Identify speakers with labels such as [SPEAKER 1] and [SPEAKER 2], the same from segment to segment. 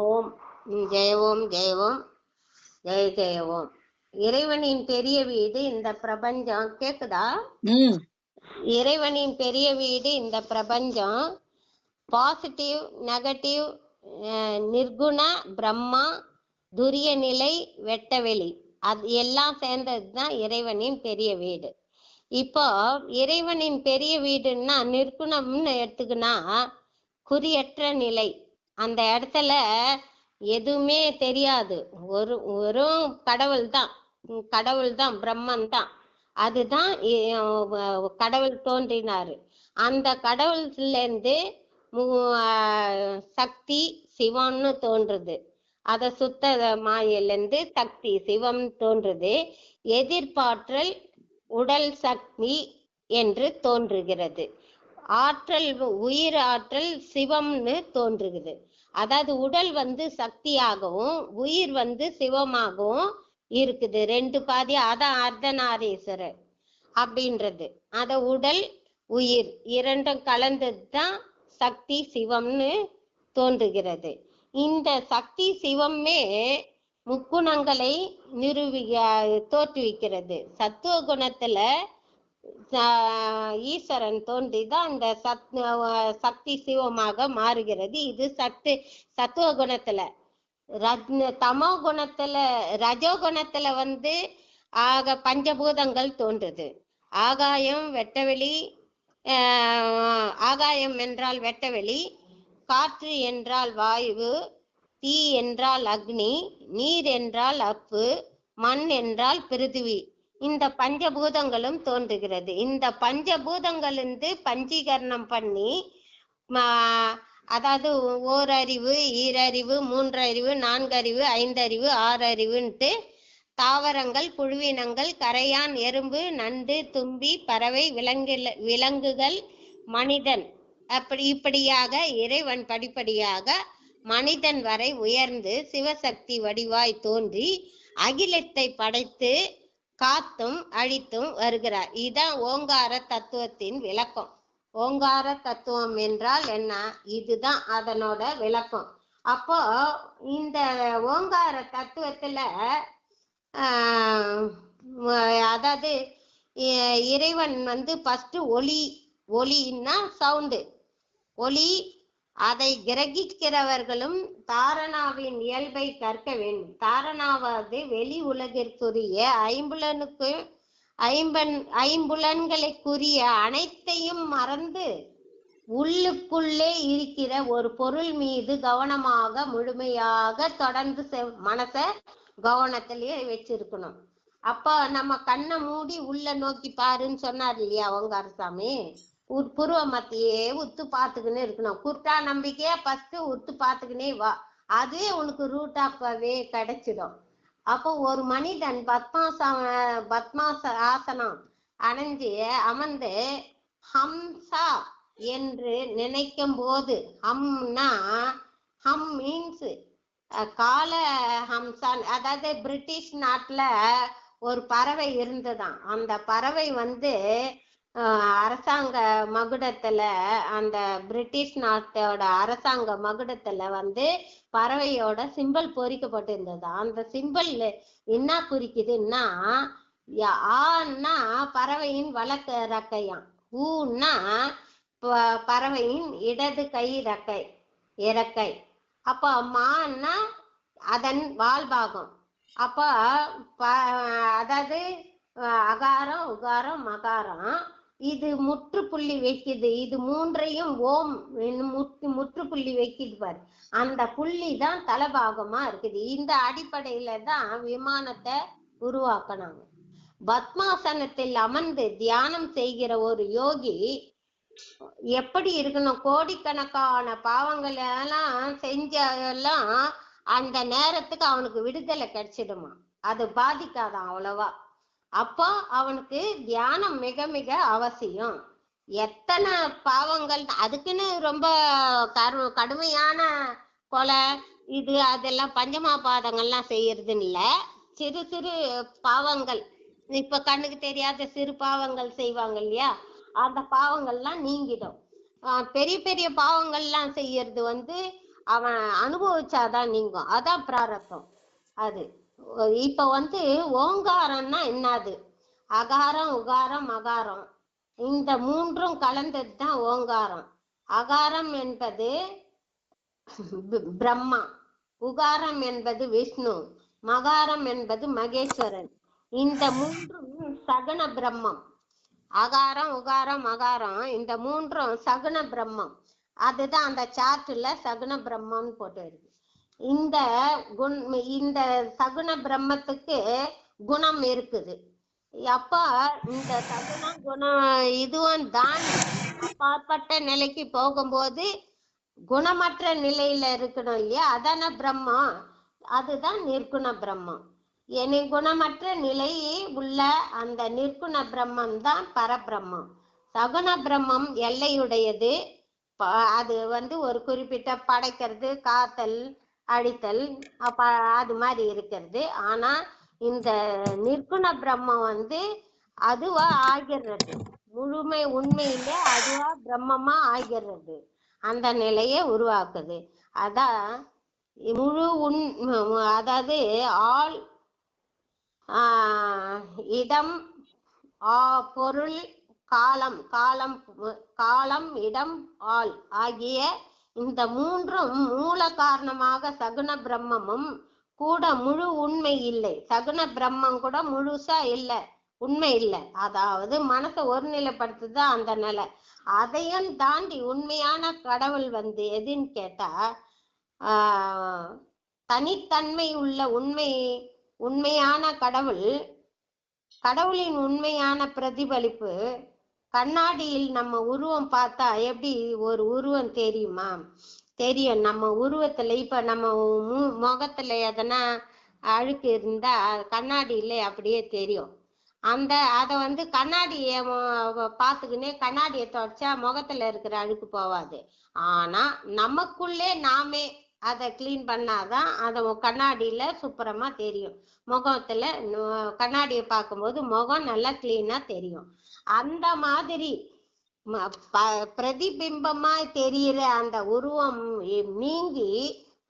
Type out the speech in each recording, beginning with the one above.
[SPEAKER 1] ஓம். ஜெய ஓம் ஜெய ஓம் ஜெய ஜெய ஓம் இறைவனின் பெரிய வீடு இந்த பிரபஞ்சம். கேக்குதா? இறைவனின் பெரிய வீடு இந்த பிரபஞ்சம். பாசிட்டிவ் நெகட்டிவ் நிர்குண பிரம்மா துரிய நிலை வெட்டவெளி. அது எல்லாம் சேர்ந்தது தான் இறைவனின் பெரிய வீடு. இப்போ இறைவனின் பெரிய வீடுன்னா நிர்குணம்னு எடுத்துக்கினா குறியற்ற நிலை. அந்த இடத்துல எதுவுமே தெரியாது. ஒரு வெறும் கடவுள் தான். கடவுள் தான் பிரம்மன் தான். அதுதான் கடவுள் தோன்றினாரு. அந்த கடவுள்ல இருந்து மு- சக்தி சிவம்னு தோன்றுது. அத சுத்த மாயிலிருந்து சக்தி சிவம் தோன்றுது. எதிர்பாற்றல் உடல் சக்தி என்று தோன்றுகிறது. ஆற்றல் உயிர் ஆற்றல் சிவம்னு தோன்றுகிறது. அதாவது உடல் வந்து சக்தியாகவும் உயிர் வந்து சிவமாகவும் இருக்குது. ரெண்டு பாதி அதான் அர்த்தநாரீஸ்வரர் அப்படின்றது. அத உடல் உயிர் இரண்டும் கலந்தது தான் சக்தி சிவம்னு தோன்றுகிறது. இந்த சக்தி சிவமே முக்குணங்களை நிறுவி தோற்றுவிக்கிறது. சத்துவ குணத்துல ஈஸ்வரன் தோன்றிதான் அந்த சத் சக்தி சிவமாக மாறுகிறது. இது சத்து சத்துவ குணத்துல. ரஜ்- தமோ குணத்துல ரஜோ குணத்துல வந்து ஆக பஞ்சபூதங்கள் தோன்றுது. ஆகாயம் வெட்டவெளி ஆகாயம் என்றால் வெட்டவெளி காற்று என்றால் வாயு தீ என்றால் அக்னி நீர் என்றால் அப்பு மண் என்றால் பிருத்திவி இந்த பஞ்சபூதங்களும் தோன்றுகிறது. இந்த பஞ்சபூதங்களிலிருந்து பஞ்சீகரணம் பண்ணி ம- அதாவது ஓரறிவு ஈரறிவு மூன்றறிவு நான்கறிவு ஐந்தறிவு ஆறறிவுன்ட்டு தாவரங்கள் புழுவினங்கள் கரையான் எறும்பு நண்டு தும்பி பறவை விலங்குல விலங்குகள் மனிதன். அப்படி இப்படியாக இறைவன் படிப்படியாக மனிதன் வரை உயர்ந்து சிவசக்தி வடிவாய் தோன்றி அகிலத்தை படைத்து காத்தும் அழித்தும் வருகிறார். இதுதான் ஓங்கார தத்துவத்தின் விளக்கம். ஓங்கார தத்துவம் என்றால் என்ன? இதுதான் அதனோட விளக்கம். அப்போ இந்த ஓங்கார தத்துவத்துல ஆஹ் அதாவது இறைவன் வந்து ஃபர்ஸ்ட் ஒளி ஒளின்னா சவுண்டு ஒளி அதை கிரகிக்கிறவர்களும் தாரணாவின் இயல்பை கற்க வேண்டும். தாரணாவது வெளி உலகிற்குரிய ஐம்புலனுக்கு ஐம்பன் ஐம்புலன்களுக்குரிய அனைத்தையும் மறந்து உள்ளுக்குள்ளே இருக்கிற ஒரு பொருள் மீது கவனமாக முழுமையாக தொடர்ந்து செ- மனச கவனத்திலேயே வச்சிருக்கணும். அப்ப நம்ம கண்ணை மூடி உள்ள நோக்கி பாருன்னு சொன்னார் இல்லையா ஓங்காரசாமி? உட் மத்தியே உத்து பார்த்துக்கின்னு இருக்கணும். குர்ட்டா நம்பிக்கையா ஃபர்ஸ்ட் உத்து பார்த்துக்கினே வா. அதுவே உனக்கு ரூட் ஆஃபாவே கிடைச்சிடும். அப்போ ஒரு மனிதன் பத்மாச பத்மாச ஆசனம் அணைஞ்சு அமர்ந்து ஹம்சா என்று நினைக்கும் போது ஹம்னா ஹம் மீன்ஸ் கால ஹம்சான் அதாவது பிரிட்டிஷ் நாட்டுல ஒரு பறவை இருந்ததாம். அந்த பறவை வந்து அரசாங்க மகுடத்துல அந்த பிரிட்டிஷ் நாட்டோட அரசாங்க மகுடத்துல வந்து பறவையோட சிம்பல் பொறிக்கப்பட்டிருந்தது. அந்த சிம்பல் என்ன குறிக்குதுன்னா ஆன்னா பறவையின் வலக்க ரக்கையாம் ஊன்னா ப- பறவையின் இடது கை ரக்கை இறக்கை. அப்போ மான்னா அதன் வாழ்பாகம். அப்போ ப அதாவது அகாரம் உகாரம் மகாரம் இது முற்றுப்புள்ளி வைக்குது. இது மூன்றையும் ஓம் முற்று முற்றுப்புள்ளி வைக்குது பாரு. அந்த புள்ளி தான் தலபாகமா இருக்குது. இந்த அடிப்படையில தான் விமானத்தை உருவாக்கினாங்க. பத்மாசனத்தில் அமர்ந்து தியானம் செய்கிற ஒரு யோகி எப்படி இருக்கணும்? கோடிக்கணக்கான பாவங்கள் எல்லாம் செஞ்செல்லாம் அந்த நேரத்துக்கு அவனுக்கு விடுதலை கிடைச்சிடுமா? அது பாதிக்காதான் அவ்வளவா. அப்போ அவனுக்கு தியானம் மிக மிக அவசியம். எத்தனை பாவங்கள் அதுக்குன்னு ரொம்ப கரு கடுமையான கொலை இது அதெல்லாம் பஞ்சமா பாதங்கள்லாம் செய்யறதுன்னு இல்லை. சிறு சிறு பாவங்கள். இப்ப கண்ணுக்கு தெரியாத சிறு பாவங்கள் செய்வாங்க இல்லையா? அந்த பாவங்கள்லாம் நீங்கிடும். பெரிய பெரிய பாவங்கள்லாம் செய்யறது வந்து அவன் அனுபவிச்சாதான் நீங்கும். அதான் பிராரத்தம் அது. இப்ப வந்து ஓங்காரம்னா என்னது? அகாரம் உகாரம் மகாரம் இந்த மூன்றும் கலந்தது தான் ஓங்காரம். அகாரம் என்பது பிரம்மா. உகாரம் என்பது விஷ்ணு. மகாரம் என்பது மகேஸ்வரன். இந்த மூன்றும் சகுன பிரம்மம். அகாரம் உகாரம் மகாரம் இந்த மூன்றும் சகுன பிரம்மம். அதுதான் அந்த சார்ட்ல சகுன பிரம்மம்னு போட்டு வருது இந்த குண் இந்த சகுன பிரம்மத்துக்கு குணம் இருக்குது. அப்ப இந்த சகுன குணம் இதுவும் தான் அப்பாற்பட்ட நிலைக்கு போகும்போது குணமற்ற நிலையில இருக்கணும் இல்லையா? அதான பிரம்மம் அதுதான் நிர்குண பிரம்மம் இனி குணமற்ற நிலை உள்ள அந்த நிர்குண பிரம்மம் தான் பரபிரம்மம் சகுன பிரம்மம் எல்லையுடையது. ப- அது வந்து ஒரு குறிப்பிட்ட படைக்கிறது காத்தல் அழித்தல் அப்ப அது மாதிரி இருக்கிறது. ஆனா இந்த நிற்குண பிரம்மம் வந்து அதுவா ஆகிறது முழுமை உண்மையில அதுவா பிரம்மமா ஆகிறது அந்த நிலையை உருவாக்குது. அதான் முழு உண் அதாவது ஆள் இடம் ஆ பொருள் காலம் காலம் காலம் இடம் ஆள் ஆகிய இந்த மூன்றும் மூல காரணமாக சகுன பிரம்மமும் கூட முழு உண்மை இல்லை. சகுன பிரம்மம் கூட முழுசா இல்லை உண்மை இல்லை. அதாவது மனசை ஒருநிலைப்படுத்துது அந்த நிலை. அதையும் தாண்டி உண்மையான கடவுள் வந்து எதுன்னு கேட்டா ஆஹ் தனித்தன்மை உள்ள உண்மை உண்மையான கடவுள் கடவுளின் உண்மையான பிரதிபலிப்பு கண்ணாடியில் நம்ம உருவம் பார்த்தா எப்படி ஒரு உருவம் தெரியுமா? தெரியும். நம்ம உருவத்துல இப்ப நம்ம மு- முகத்துல எதனா அழுக்கு இருந்தா கண்ணாடியில அப்படியே தெரியும். அந்த அதை வந்து கண்ணாடியை பார்த்துக்கினே கண்ணாடியை தொடச்சா முகத்துல இருக்கிற அழுக்கு போவாது ஆனா நமக்குள்ளே நாமே அதை க்ளீன் பண்ணாதான் அதை கண்ணாடியில சுப்புறமா தெரியும். முகத்துல கண்ணாடியை பார்க்கும்போது முகம் நல்லா கிளீனா தெரியும். அந்த மாதிரி பிரதிபிம்பமா தெரியிற அந்த உருவம் நீங்கி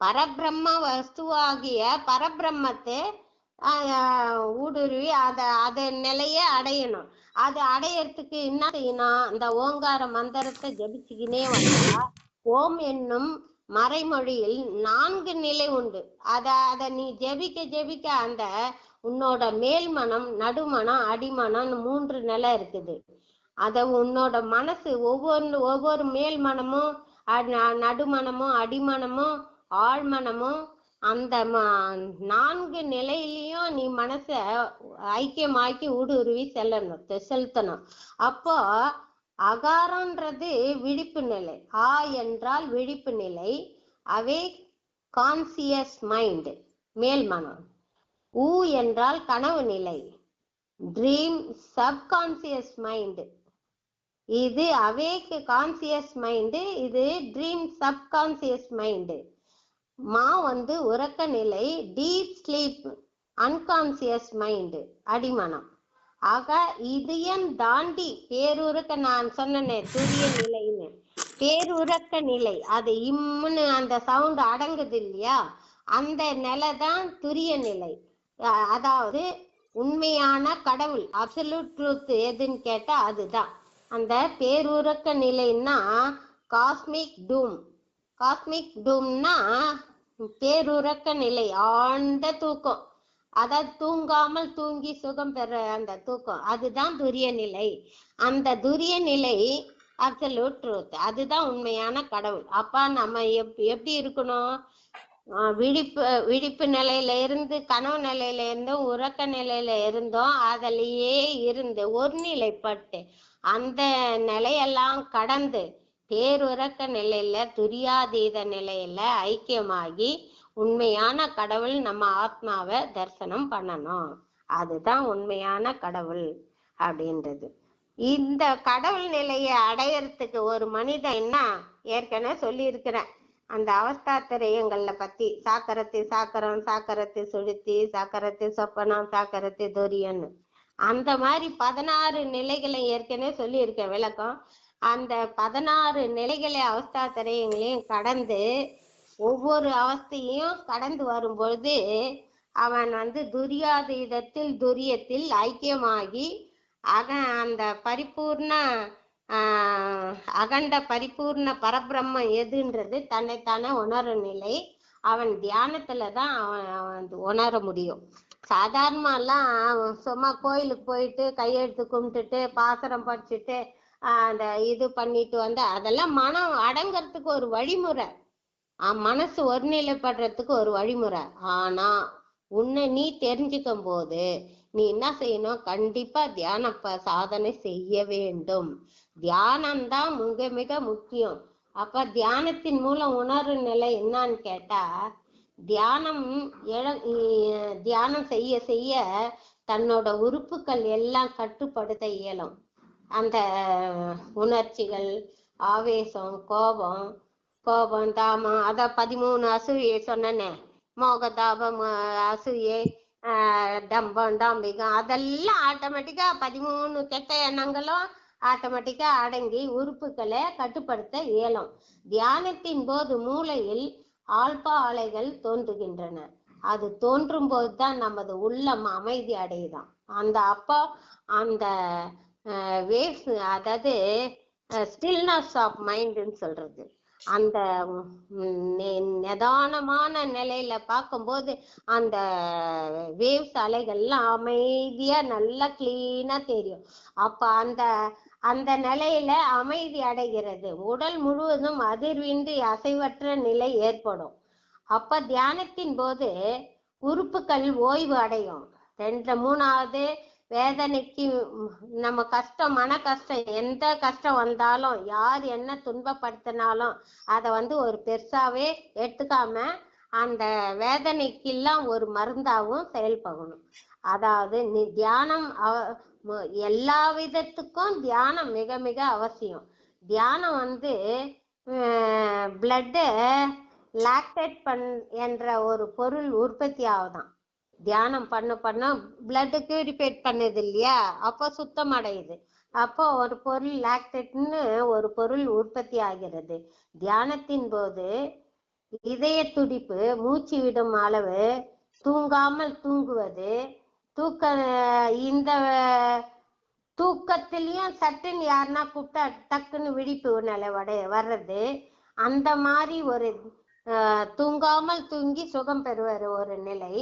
[SPEAKER 1] பரபிரம்ம வஸ்துவாகிய பரபிரம்மத்தை ஊடுருவி அத அத நிலைய அடையணும். அது அடையறதுக்கு என்ன செய்யணும்? அந்த ஓங்கார மந்திரத்தை ஜபிச்சுக்கினே வந்தா ஓம் என்னும் மறைமொழியில் நான்கு நிலை உண்டு. அத அத நீ ஜெபிக்க ஜெபிக்க அந்த உன்னோட மேல் மனம் நடுமனம் அடிமனம்னு மூன்று நிலை இருக்குது. அத உன்னோட மனசு ஒவ்வொரு ஒவ்வொரு மேல் மனமும் ந- நடுமனமும் அடிமனமும் ஆழ்மனமும் அந்த ம- நான்கு நிலையிலயும் நீ மனச ஐக்கியமாக்கி ஊடுருவி செல்லணும் செலுத்தணும். அப்போ அகாரன்றது விழிப்பு நிலை ஆ என்றால் விழிப்பு நிலை அவே கான்சியஸ் மைண்ட் மேல் மனம் ஊ என்றால் கனவு நிலை. ட்ரீம் சப்கான்சியஸ் மைண்ட் இது அவேக் கான்சியஸ் மைண்டு இது ட்ரீம் சப்கான்சியஸ் மைண்டு மா வந்து உறக்க நிலை டீப் ஸ்லீப் அன்கான்சியஸ் மைண்டு அடிமனம். ஆக இதையும் தாண்டி பேருறக்க நான் சொன்னேனே துரிய நிலைன்னு. பேருறக்க நிலை அது இம்முன்னு அந்த சவுண்ட் அடங்குது இல்லையா? அந்த நிலை தான் துரிய நிலை. அதாவது உண்மையான கடவுள் அப்சல்யூட் ட்ரூத் எதுன்னு கேட்டா அதுதான். அந்த பேருறக்க நிலைன்னா காஸ்மிக் டூம் காஸ்மிக் டூம்னா பேருறக்க நிலை ஆழ்ந்த தூக்கம். அதாவது தூங்காமல் தூங்கி சுகம் பெற அந்த தூக்கம் அதுதான் துரிய நிலை. அந்த துரிய நிலை அப்சல்யூட் ட்ரூத் அதுதான் உண்மையான கடவுள். அப்ப நம்ம எப் எப்படி இருக்கணும்? விழிப்பு விழிப்பு நிலையில இருந்து கனவு நிலையில இருந்தும் உறக்க நிலையில இருந்தோம். அதிலேயே இருந்து ஒருநிலைப்பட்டு அந்த நிலையெல்லாம் கடந்து பேருறக்க நிலையில துரியாதீத நிலையில ஐக்கியமாகி உண்மையான கடவுள் நம்ம ஆத்மாவை தரிசனம் பண்ணணும். அதுதான் உண்மையான கடவுள் அப்படின்றது. இந்த கடவுள் நிலையை அடையறதுக்கு ஒரு மனிதன் என்ன? ஏற்கனவே சொல்லியிருக்கிறேன் அந்த அவஸ்தா திரையங்கள்ல பத்தி சாக்கரத்து சாக்கரம் சாக்கரத்து சுழுத்தி சாக்கரத்து சொப்பனம் சாக்கரத்து துரியன்னு. அந்த மாதிரி பதினாறு நிலைகளை ஏற்கனவே சொல்லியிருக்கேன் விளக்கம். அந்த பதினாறு நிலைகளை அவஸ்தா திரையங்களையும் கடந்து ஒவ்வொரு அவஸ்தையும் கடந்து வரும்பொழுது அவன் வந்து துரியாதீதத்தில் துரியத்தில் ஐக்கியமாகி அக அந்த பரிபூர்ண அகண்ட பரிபூர்ண பரபிரம்மம் எதுன்றது தன்னைத்தானே உணரும் நிலை. அவன் தியானத்துல தான் அவன் அவன் உணர முடியும். சாதாரணமாலாம் சும்மா கோயிலுக்கு போயிட்டு கையெழுத்து கும்பிட்டுட்டு பாசரம் படிச்சுட்டு அந்த இது பண்ணிட்டு வந்து அதெல்லாம் மனம் அடங்கிறதுக்கு ஒரு வழிமுறை. மனசு ஒருநிலைப்படுறதுக்கு ஒரு வழிமுறை. ஆனா உன்னை நீ தெரிஞ்சுக்கும் போது நீ என்ன செய்யணும்? கண்டிப்பா தியான சாதனை செய்ய வேண்டும். தியானம்தான் மிக மிக முக்கியம். அப்ப தியானத்தின் மூலம் உணரும் நிலை என்னன்னு கேட்டா தியானம் தியானம் செய்ய செய்ய தன்னோட உறுப்புகள் எல்லாம் கட்டுப்படுத்த இயலும். அந்த உணர்ச்சிகள் ஆவேசம் கோபம் கோபம் தாமம் அத பதிமூணு அசூயை சொன்னனே. மோகதாபம் அஹ், அசூயை டம்பம் டாம்பிகம் அதெல்லாம் ஆட்டோமேட்டிக்கா பதிமூணு கெட்ட எண்ணங்களும் ஆட்டோமேட்டிக்கா அடங்கி உறுப்புகளை கட்டுப்படுத்த இயலும். தியானத்தின் போது மூளையில் ஆல்பா அலைகள் தோன்றுகின்றன. அது தோன்றும் போதுதான் நமது உள்ளம் அமைதி அடையுதான் அந்த அப்போ அந்த வேவ்ஸ் அதாவது ஸ்டில்னஸ் ஆஃப் மைண்டுன்னு சொல்றது. அந்த நிதானமான நிலையில பார்க்கும்போது அந்த வேவ்ஸ் அலைகள்லாம் அமைதியா நல்லா கிளீனா தெரியும். அப்ப அந்த அந்த நிலையில அமைதி அடைகிறது. உடல் முழுவதும் அதிர்வின்றி அசைவற்ற நிலை ஏற்படும். அப்ப தியானத்தின் போது உறுப்புகள் ஓய்வு அடையும். ரெண்டு மூணாவது வேதனைக்கு நம்ம கஷ்டம் மன கஷ்டம் எந்த கஷ்டம் வந்தாலும் யார் என்ன துன்பப்படுத்தினாலும் அதை வந்து ஒரு பெருசாவே எடுத்துக்காம அந்த வேதனைக்கெல்லாம் ஒரு மருந்தாகவும் செயல்படணும். அதாவது நீ தியானம் அவ- எல்லா விதத்துக்கும் தியானம் மிக மிக அவசியம். தியானம் வந்து பிளட்டு லாக்டேட் பண் என்ற ஒரு பொருள் உற்பத்தி ஆகுதான். தியானம் பண்ண பண்ண பிளட் பியூரிஃபைட் பண்ணுது இல்லையா? அப்போ சுத்தம் அடையுது அப்போ ஒரு பொருள் லாக்டேட்னு ஒரு பொருள் உற்பத்தி ஆகிறது. தியானத்தின் போது இதய துடிப்பு மூச்சு விடும் அளவு தூங்காமல் தூங்குவது தூக்க இந்த தூக்கத்திலையும் சட்டுன்னு யாருன்னா கூப்பிட்டா டக்குன்னு விழிப்பு நிலை வட வர்றது. அந்த மாதிரி ஒரு தூங்காமல் தூங்கி சுகம் பெறுவர் ஒரு நிலை.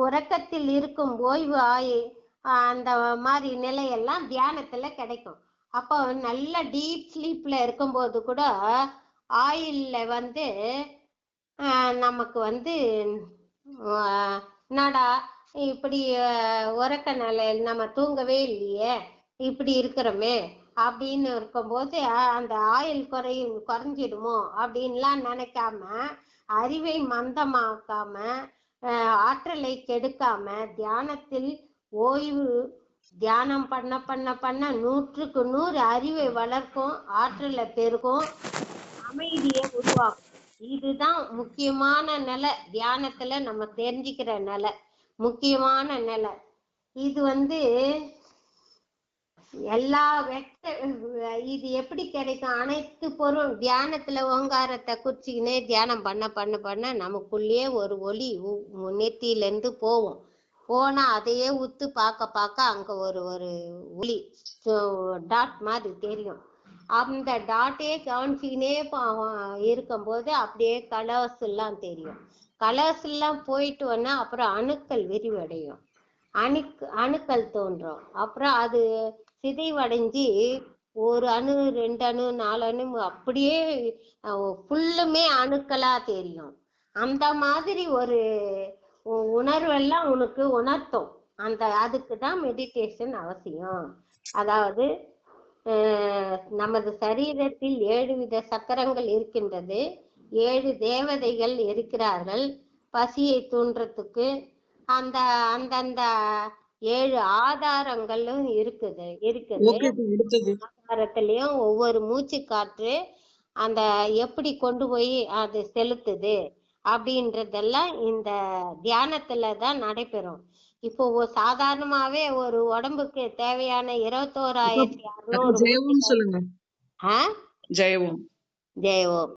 [SPEAKER 1] உறக்கத்தில் இருக்கும் ஓய்வு ஆயி அந்த மாதிரி நிலையெல்லாம் தியானத்துல கிடைக்கும். அப்போ நல்ல டீப் ஸ்லீப்ல இருக்கும்போது கூட ஆயில்ல வந்து ஆஹ், நமக்கு வந்து என்னடா இப்படி உறக்க நிலையில் நம்ம தூங்கவே இல்லையே இப்படி இருக்கிறோமே அப்படின்னு இருக்கும்போது அந்த ஆயில் குறையும் குறைஞ்சிடுமோ அப்படின்லாம் நினைக்காம அறிவை மந்தமாக்காம ஆற்றலை கெடுக்காம தியானத்தில் ஓய்வு தியானம் பண்ண பண்ண பண்ண நூற்றுக்கு நூறு அறிவை வளர்க்கும் ஆற்றலை பெருகும் அமைதியை உருவாக்கும். இதுதான் முக்கியமான நிலை. தியானத்துல நம்ம தெரிஞ்சுக்கிற நிலை. முக்கியமான நிலை. இது வந்து எல்லா வெட்ட இது எப்படி கிடைக்கும்? அனைத்து பொருள் தியானத்துல ஓங்காரத்தை குறிச்சிக்கினே தியானம் பண்ண பண்ண பண்ண நமக்குள்ளேயே ஒரு ஒளி உ- இருந்து போகும் போனா அதையே உத்து பார்க்க பார்க்க அங்க ஒரு ஒரு ஒளி டாட் மாதிரி தெரியும். அந்த டாட்டே கவனிச்சுக்கினே பா- இருக்கும்போது அப்படியே கலர்ஸ் எல்லாம் தெரியும். கலர்ஸ் எல்லாம் போயிட்டு வந்தா அப்புறம் அணுக்கள் விரிவடையும். அணுக்கு அணுக்கள் தோன்றும். அப்புறம் அது சிதைவடைஞ்சு ஒரு அணு ரெண்டு அணு நாலு அணு அப்படியே ஃபுல்லுமே அணுக்களா தெரியும். அந்த மாதிரி ஒரு உ- உணர்வெல்லாம் உனக்கு உணர்த்தும். அந்த அதுக்கு தான் மெடிடேஷன் அவசியம். அதாவது நமது சரீரத்தில் ஏழு வித சக்கரங்கள் இருக்கின்றது. ஏழு தேவதைகள் இருக்கிறார்கள். பசியை தூண்டுறதுக்கு அந்த அந்தந்த ஏழு ஆதாரங்களும் இருக்குது இருக்குது. ஆதாரத்திலையும் ஒவ்வொரு மூச்சு காற்று அந்த எப்படி கொண்டு போய் அது செலுத்துது அப்படின்றதெல்லாம் இந்த தியானத்துல தான் நடைபெறும். இப்போ சாதாரணமாவே ஒரு உடம்புக்கு தேவையான இருபத்தோராயிரத்தி அறுநூறு ஜெயவோம்.